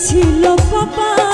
ছিল কপা